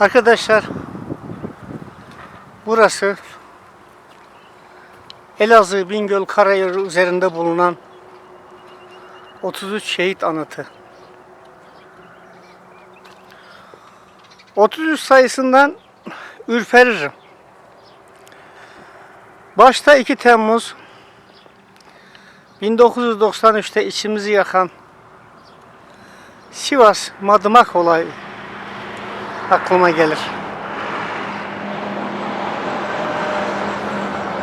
Arkadaşlar burası Elazığ Bingöl Karayolu üzerinde bulunan 33 şehit anıtı. 33 sayısından ürperirim. Başta 2 Temmuz 1993'te içimizi yakan Sivas Madımak olayı aklıma gelir.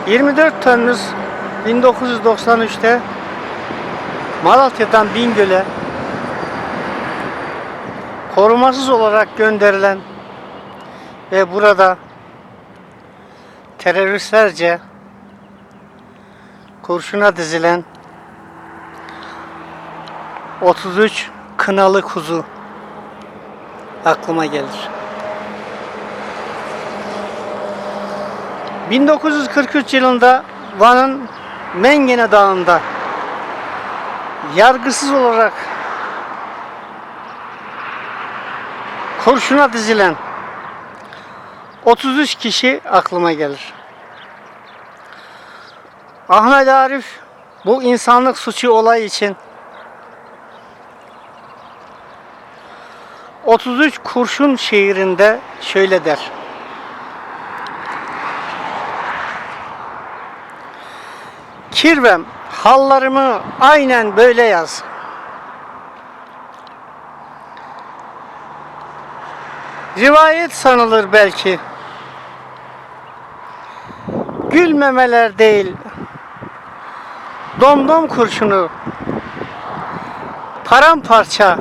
24 Temmuz 1993'te Malatya'dan Bingöl'e korumasız olarak gönderilen ve burada teröristlerce kurşuna dizilen 33 kınalı kuzu aklıma gelir. 1943 yılında Van'ın Mengene Dağı'nda yargısız olarak kurşuna dizilen 33 kişi aklıma gelir. Ahmet Arif bu insanlık suçu olay için 33 kurşun şiirinde şöyle der. Kirvem hallarımı aynen böyle yaz. Rivayet sanılır belki. Gülmemeler değil. Domdom kurşunu. Paramparça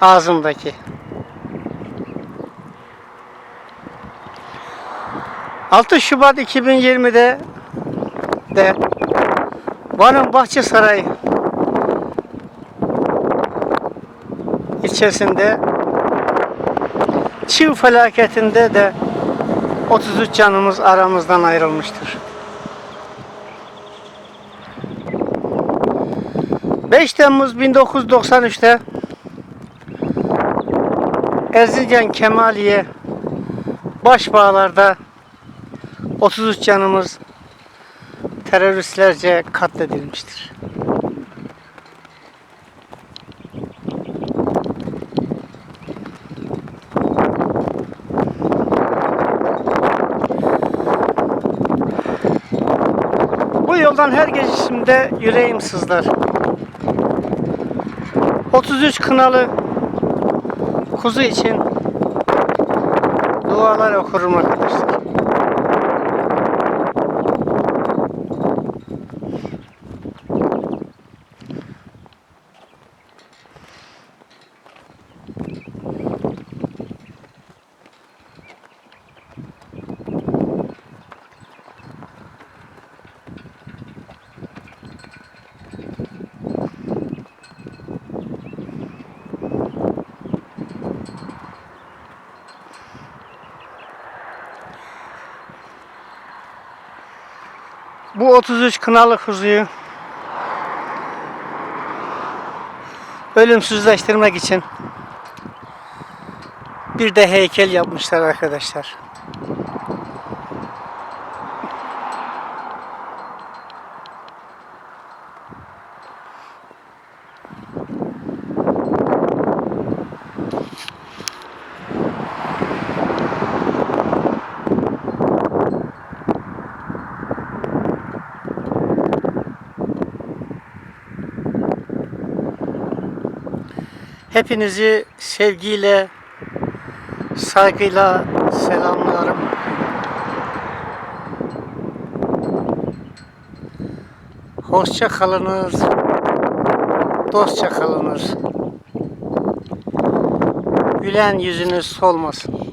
ağzımdaki. ...6 Şubat 2020'de... ...de... ...Van'ın Bahçesaray... ...ilçesinde... ...Çiv felaketinde de... ...33 canımız aramızdan ayrılmıştır. 5 Temmuz 1993'te... Erzincan Kemaliye Başbağlar'da 33 canımız teröristlerce katledilmiştir. Bu yoldan her geçişimde yüreğim sızlar. 33 kınalı kuzu için dualar okurum arkadaşlar. Bu 33 kınalı kuzuyu ölümsüzleştirmek için bir de heykel yapmışlar arkadaşlar. Hepinizi sevgiyle, saygıyla selamlıyorum. Hoşça kalınız, dostça kalınız. Gülen yüzünüz solmasın.